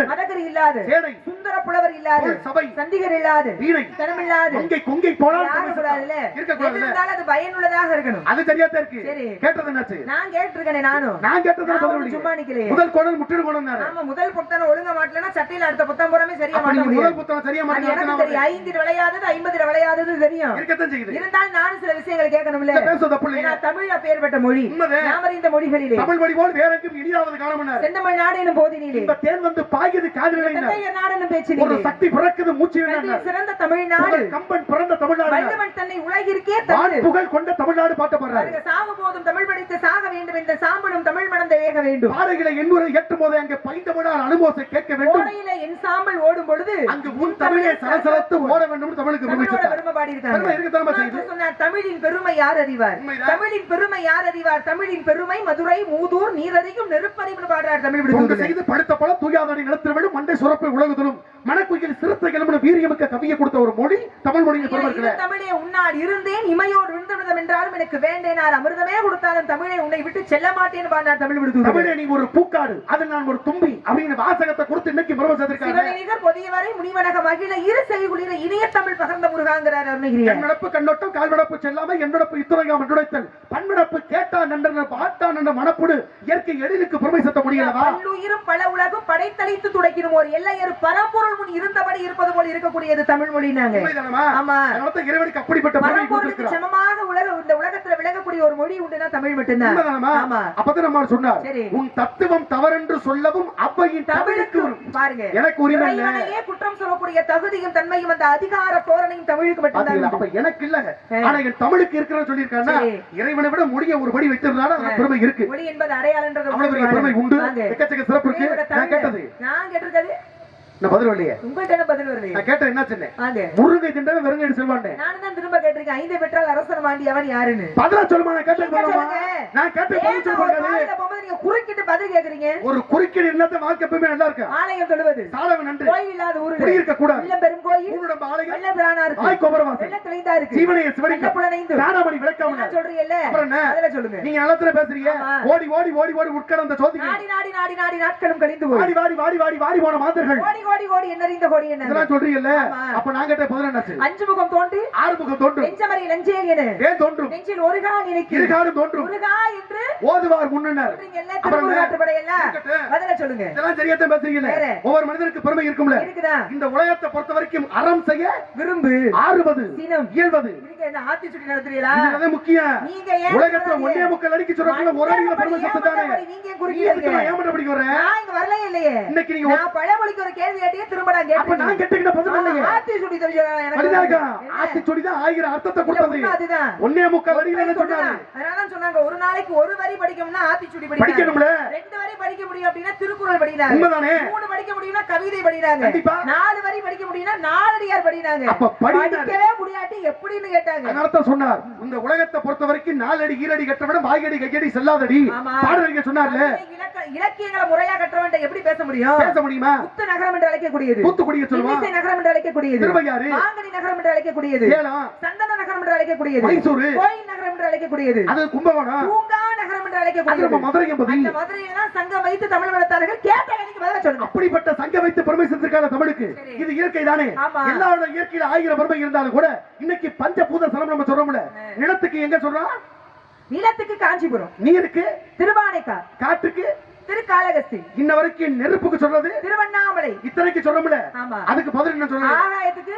மதகரி இல்லாது சுந்தர புலவர் இல்லாது சபை சந்திகர் இல்லாது கொங்கை கொங்கை போனால் இருக்க கூடாதுல்ல? இருந்தாலும் அது பயனுள்ளதாக இருக்கணும். அது தெரியாத இருக்கு. சரி. கேட்டது என்னாச்சு? நான் கேட்டிருக்கேனே நானும். நான் கேட்டது சும்மா நிக்கலையே. முதல் குடல் முற்றிடு குடம்னாரு ஆமா முதல் புத்தனை ஒழுங்க மாட்டலன்னா சட்டையில அடுத்த புத்தம் பூராமே சரியா அப்ப மாட்ட நீங்க முதல் புத்தகம் சரியா மாட்டீங்க எனக்கு தெரியும். ஐந்தில் விளையாதது ஐம்பதுல விளையாதது தெரியும். இருக்கத்தான் செய்யுது. இருந்தாலும் நானும் சில விஷயங்கள் கேட்கணும்ல. இல்ல, பேசுறது தப்பு அப்பேற்பட்ட மொழி. நாம் அறிந்த மொழிகளிலே. தமிழ் வழி போல் வேற எங்கும் இனியாவது காணமன்னாரு. செந்தமிழ் நாடு எனும் போதினிலே. இந்த தேன் வந்து பாய்கிறது காதில் தந்தையர் நாடு எனும் ஒரு சக்தி பிறக்குது மூச்சு. சிறந்த தமிழ் நாடு புகழ் கம்பன் பிறந்த தமிழ்நாடு. தன்னை உலகிற்கே புகழ் கொண்ட தமிழ்நாடு பாட்ட பாடுறாரு. சாவு போதும் தமிழ் படித்து சாக வேண்டும் இந்த சாம்பலும் தமிழ் மணந்த வேக வேண்டும். பாறைகளை எண்ணுரை ஏற்றும் போது அங்கே பைந்தமிழால் அனுபவத்தை கேட்க வேண்டும். என் சாம்பல் ஓடும் பொழுது அங்கு உன் தமிழே சலசலத்து ஓட வேண்டும் தமிழுக்கு பாடியிருக்காங்க. செய்யுது. சொன்னார், தமிழின் பெருமை யார் அறிவார். தமிழின் பெருமை யார் அறிவார் தமிழின் பெருமை மதுரை மூதூர் நீரறியும் நெருப்பறிவு பாடுறார் தமிழ் விடுதலை செய்து படுத்த பல தூயாதடி நிலத்தில் விடும் மண்டை சுரப்பை உலகுதலும் மணக்குயில் சிறுத்தை கிளம்பின வீரியமிக்க கவியை கொடுத்த ஒரு மொழி தமிழ் மொழியை பெருமை இருக்கிற தமிழே உன்னால் இருந்தேன் இமையோர் விழுந்தமிழ்தம் என்றாலும் எனக்கு வேண்டேனார். அமிர்தமே கொடுத்தாலும் தமிழை உன்னை விட்டு செல்ல மாட்டேன் பாடினார் தமிழ் விடுதலை தமிழே நீ ஒரு பூக்காடு அதில் நான் ஒரு தும்பி அப்படின்னு வாசகத்தை கொடுத்து இன்னைக்கு பெருமை சேர்த்திருக்காங்க பொதியவரை முனிவனக மகிழ இரு செய்குளிர இனிய தமிழ் பகர்ந்த முருகாங்கிறார் அருணகிரியார் கண்ணடப்பு கண்ணோட்டம் கால்வடப்பு செல்லாம என்னடப்பு இத்துறையாம் என்றுடைத்தல் பன்மடப்பு கேட்டா நன்றன பாட்டா நன்ற மனப்புடு இயற்கை எழிலுக்கு பெருமை சேர்த்த முடியலவா? பல்லுயிரும் பல உலகும் படைத்தளித்து துடைக்கணும் ஒரு எல்லையர் பரம்பொருள் முன் இருந்தபடி இருப்பது போல் இருக்கக்கூடியது தமிழ்? ஆமா. அதனாலதான் இறைவனுக்கு அப்படிப்பட்ட. சமமாக உலக இந்த உலகத்துல விளங்கக்கூடிய ஒரு மொழி உண்டுனா தமிழ் மட்டும்தான்? ஆமா அப்பதான் நம்ம சொன்னார். உன் தத்துவம் தவறென்று சொல்லவும் அவ்வையின் தமிழுக்கு பாருங்க எனக்கு உரிமை குற்றம் சொல்லக்கூடிய தகுதியும் தன்மையும் அந்த அதிகார தோரணையும் தமிழுக்கு? மட்டும்தான் அப்ப எனக்கு இல்லங்க. ஆனா என் தமிழுக்கு இருக்கிறன்னு சொல்லியிருக்காங்கன்னா. இறைவனை விட முடிய ஒரு படி வைத்திருந்தாலும் அந்த பெருமை இருக்கு மொழி என்பது அடையாளன்றது அவ்வளவு பெரிய பெருமை உண்டு. எக்கச்சக்க சிறப்பு இருக்கு நான். கேட்டது நான் பதில் வரலையே? உங்கள்கிட்ட என்ன பதில் வரலையே? நான் கேட்டது என்ன சொன்னேன்? முருங்கை திண்டவன் வெறுங்கை செல்வாண்டேன் நானும் தான் திரும்ப கேட்டிருக்கேன். ஐந்து பெற்றால் அரசன் வாண்டி அவன் யாருன்னு? பதிலா சொல்லுமா நான் நீங்க பதிலா. நான் நீங்க பதில் கேக்குறீங்க? ஒரு குறுக்கீடு இல்லாத வாழ்க்கை எப்பவுமே நல்லா இருக்கு? ஆலயம் தொழுவது சாலவன் நன்றி. கோயில் இல்லாத ஊரு குடியிருக்க கூடாது. இல்லம் பெரும் கோயில். ஊருடம்ப ஆலயம். வெள்ள பிரானா இருக்கு. ஆய் கோபுரவாசல். வெள்ள தெளிந்தா இருக்கு. சீவனைய சிவனிக்க வெள்ள புலனைந்து தானாமணி விளக்காம. சொல்றீங்கல்ல? அப்புறம் என்ன? அதுல சொல்லுங்க. நீங்க நிலத்துல பேசுறீங்க. ஓடி ஓடி ஓடி ஓடி உட்கார்ந்த சோதிங்க நாடி நாடி நாடி நாடி நாட்களும் கழிந்து போய். வாடி வாடி வாடி வாடி வாடி போன மாந்தர்கள். கோடி கோடி கோடி என்னறிந்த கோடி என்ன இதெல்லாம் சொல்றீங்கல்ல. அப்ப நான் கேட்ட பதில் என்னாச்சு? அஞ்சு முகம் தோன்றி. ஆறுமுகம் தோன்றும் நெஞ்சமறை நெஞ்சேல் என. ஏன் தோன்றும்? நெஞ்சில் ஒருகா நினைக்கு இருகாடும் தோன்றும். முருகா என்று ஓதுவார் முன்னர் சொல்றீங்கல்ல ஒவ்வொரு மனிதனுக்கு பெருமை இருக்கும்ல? இந்த உலகத்தை பொறுத்த வரைக்கும் அறம் செய்ய விரும்பு. ஆறுவது. இயல்வது என்ன ஆத்தி சுட்டி நடத்துறீங்களா? இதுதான் முக்கியம். நீங்க உலகத்துல சொல்றீங்க? ஒன்னே முக்கால் அடிக்க சொல்றதுல ஒரு அடியில பெருமை ஏன் சத்து தானே? மத்தபடி நீங்க ஏன் நீ குறுக்கிட்டு எதுக்கு நான் இருக்கீங்க? ஏமாட்ட படிக்க வரேன் நான் இங்க வரலையே இல்லையே. இன்னைக்கு நீங்க நான் பழமொழிக்கு ஒரு கேள்வி கேட்டியே திரும்ப நான் அப்ப நான் கேட்டுக்கிட்ட பதில் இல்லையே கேட்டேன் ஆத்தி சுட்டி தெரியும் எனக்கு மனிதாக்கா என்ன? ஆத்தி சொடிதான் ஆயிரம் அர்த்தத்தை இல்ல, கொடுத்தது. உண்மை அதுதான். ஒன்னே முக்கால் அடியில என்ன சொன்னாரு? அதனாலதான் சொன்னாங்க ஒரு நாளைக்கு ஒரு வரி படிக்கணும்னா ஆத்திச்சூடி படிக்கணும்ல? ரெண்டு வரி படிக்க முடியும் அப்படின்னா திருக்குறள் உண்மைதானே? மூணு படிக்க முடியும்னா கவிதை படினாங்க கண்டிப்பா. நாலு வரி படிக்க முடியும்னா நாலடியார் படினாங்க அப்ப. படிக்கவே முடியாட்டி எப்படின்னு கேட்டாங்க. அதனாலதான் சொன்னார். இந்த உலகத்தை பொறுத்த வரைக்கும் நாலு அடி ஈரடி கட்ட விட வாய்கடி கையடி செல்லாதடி. பாடலிங்க சொன்னார்ல. இலக்க- இலக்கியங்களை முறையா கற்றவன்ட்ட எப்படி பேச முடியும்? பேச முடியுமா? புத்து நகரம் என்று அழைக்கக்கூடியது. தூத்துக்குடிய இன்னிசை நகரம் என்று அழைக்கக்கூடியது. திருவையாறு? மாங்கனி நகரம் என்று அழைக்கக்கூடியது. சந்தன நகரம் என்று அழைக்கக்கூடியது. மைசூரு? கோயில் நகரம் என்று அழைக்கக்கூடியது. அது கும்பகோணம்? பூங்கா நகரம் என்று அது அழைக்கக்கூடியது நம்ம மதுரை என்பது அந்த மதுரையெல்லாம் சங்கம் வைத்து தமிழ் வளர்த்தார்கள். கேட்ட வேலைக்கு பதிலா சொல்லுங்க. அப்படிப்பட்ட சங்க வைத்து பெருமை செஞ்சிருக்கான தமிழுக்கு. சரி. இது இயற்கை தானே. ஆமா. எல்லாரோட இயற்கையில ஆயிரம் பெருமை இருந்தாலும் கூட இன்னைக்கு பஞ்சபூத சலம் நம்ம சொல்றோம்ல நிலத்துக்கு எங்க சொல்றோம் நிலத்துக்கு காஞ்சிபுரம். நீருக்கு? திருவானைக்கா காற்றுக்கு திருக்காளகஸ்தி இன்ன வரைக்கும் நெருப்புக்கு சொல்றது? திருவண்ணாமலை. இத்தனைக்கு சொல்றோம்ல. அதுக்கு பதில் என்ன சொல்றது? ஆகாயத்துக்கு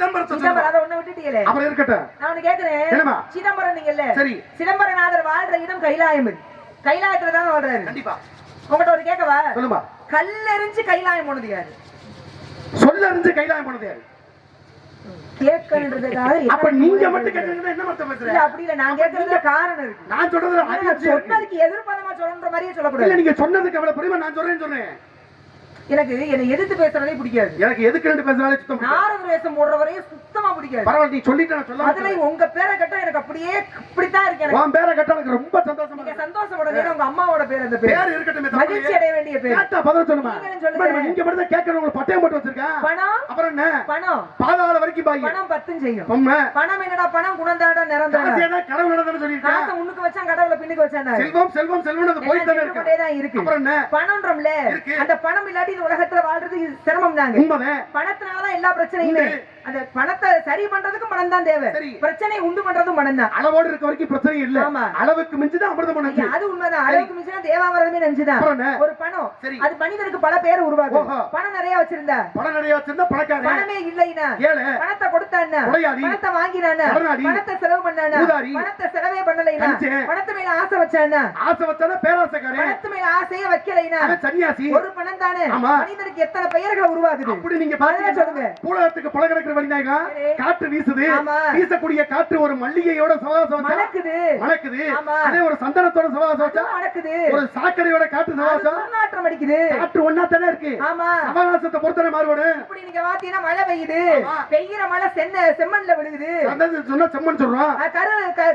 சிதம்பரம் சொல்றோம். அதை ஒண்ணு விட்டுட்டீங்களே? அப்புறம் இருக்கட்டும். நான் ஒண்ணு கேக்குறேன். என்னம்மா? சிதம்பரம் நீங்கல்ல. சரி. சிதம்பரநாதர் வாழ்ற இடம் கைலாயம் கைலாயத்துல தான் வாழ்றாரு? கண்டிப்பா. உங்கள்ட்ட ஒரு கேட்கவா சொல்லுமா கல்லெறிஞ்சு கைலாயம் போனது யாரு சொல்ல அறிஞ்சு கைலாயம் பண்ணது யாரு அப்ப நீங்க? மட்டும் கேட்டீங்கன்னா என்ன மத்த அப்படி இல்ல. நான் கேட்கறதுல காரணம் இருக்கு. நான் சொல்றது. சொன்னதுக்கு எதிர்பாதமா சொல்ற மாதிரியே சொல்லக்கூடாது. நீங்க சொன்னதுக்கு எவ்வளவு பெருமை நான் சொல்றேன்னு சொன்னேன். எனக்கு என்னை எதிர்த்து பேசுறதே பிடிக்காது. எனக்கு எதுக்கு ரெண்டு பேசுறாலே சுத்தம். நாரத வேஷம் போடுறவரையே சுத்தமா பிடிக்காது. பரவாயில்ல நீ சொல்லிட்டு நான் சொல்ல அதுல உங்க பேரை கேட்டா எனக்கு அப்படியே இப்படித்தான் இருக்கு எனக்கு. உன் பேரை கேட்டா எனக்கு ரொம்ப சந்தோஷமா இருக்கு. சந்தோஷப்பட உங்க அம்மாவோட பேர் அந்த பேர். பேர் இருக்கட்டும் மகிழ்ச்சி அடைய வேண்டிய பேர். கேட்டா பதில் சொல்லுமா? நீங்க மட்டும் தான் கேட்கணும் உங்களுக்கு பட்டயம் போட்டு வச்சிருக்கேன் பணம்? அப்புறம் என்ன? பணம். பாதாள வரைக்கும் பாய். பணம் பத்தும் செய்யும். பணம் என்னடா பணம் குணந்தாடா நிறந்தாடா காசியா கடவுள் நடந்ததுன்னு சொல்லியிருக்கேன் காசை முன்னுக்கு வச்சான் கடவுளை பின்னுக்கு வச்சான் செல்வம் செல்வம் செல்வம் அது போய் தானே இருக்கு. அப்புறம் என்ன? பணம்ன்றோம்ல. அந்த பணம் இல்லாட்டி இந்த உலகத்துல வாழ்றது சிரமம் உண்மைதான். பணத்தினாலதான் எல்லா பிரச்சனையுமே. அந்த பணத்தை சரி பண்றதுக்கும் பணம் தான் தேவை. பிரச்சனை உண்டு பண்றதும் பணம் தான் அளவோடு இருக்க வரைக்கும் பிரச்சனை இல்ல. ஆமா. அளவுக்கு மிஞ்சுதான் அமிர்தம் நஞ்சு அது உண்மைதான். அளவுக்கு மிஞ்சினா தேவாமிரதமே என்ன? ஒரு பணம். அது மனிதனுக்கு பல பேரை உருவாக்கும் ஓஹோ. பணம் நிறைய வச்சிருந்தா? பணம் நிறைய வச்சிருந்தா பணக்காரன். பணமே இல்லைனா ஏழை. பணத்தை கொடுத்தான்னா? கொடையாளி. பணத்தை வாங்கினானா. பணத்தை செலவு பண்ணானா ஊதாரி. பணத்தை செலவே பண்ணலைனா. பணத்து மேல ஆசை வச்சானா ஆசை வச்சானா பேராசைக்காரன். பணத்து மேல ஆசையே வைக்கலைனா சன்னியாசி. ஒரு பணம் தானே. மனிதனுக்கு எத்தனை பெயர்களை உருவாகுது அப்படி நீங்க சொல்லுங்க. பாத்தீங்கன்னா பூலகத்துக்கு வழிநாயகா சரி. காற்று வீசுது. வீசக்கூடிய காற்று ஒரு மல்லிகையோட சவாசம் மணக்குது. மணக்குது. அதே ஒரு சந்தனத்தோட சவாசம் வச்சா மணக்குது. ஒரு சாக்கடையோட காற்று சவாசம். துர்நாற்றம் அடிக்குது. காற்று ஒன்னா தானே இருக்கு. ஆமா. சவாசத்தை பொறுத்தனை மாறுபடும் இப்படி நீங்க பாத்தீங்கன்னா மழை பெய்யுது. பெய்யுற மழை சென்ன செம்மண்ல விழுகுது. அதாவது சொன்னா செம்மன் சொல்றோம்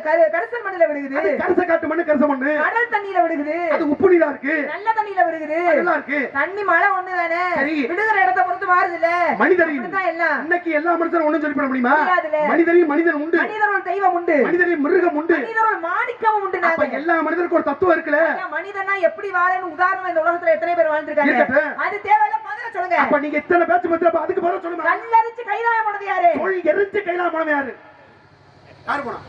கரு கரிசல் மண்ணுல விழுகுது. கரிச காட்டு மண்ணு கரிச மண்ணு. கடல் தண்ணியில விழுகுது. அது உப்பு நீரா இருக்கு. நல்ல தண்ணியில விழுகுது. அதெல்லாம் இருக்கு. தண்ணி மழை ஒண்ணுதானே? சரி. விழுகிற இடத்தை பொறுத்து மாறுது இல்ல மனிதரின் அப்படிதான் எல்லாம். இன்னைக்கு எல்லா மனுஷனும் ஒண்ணும் சொல்லி பண்ண முடியுமா. மனிதரையும் மனிதன் உண்டு. மனிதர் ஒரு தெய்வம் உண்டு. மனிதரையும் மிருகம் உண்டு. மனிதர் ஒரு மாணிக்கமும் உண்டு அப்ப. எல்லா மனிதருக்கும் ஒரு தத்துவம் இருக்குல்ல? மனிதனா எப்படி வாழணும்? உதாரணம் இந்த உலகத்துல எத்தனை பேர் வாழ்ந்திருக்காங்க. அது தேவையில்ல பதில சொல்லுங்க. அப்ப நீங்க இத்தனை பேச்சு பத்தி அப்ப அதுக்கு பதில் சொல்லுங்க. கல்லரிச்சு கைதாயம் பண்ணது யாரு? எரிஞ்சு கையில போனவன் யாரு? யாரு போனா?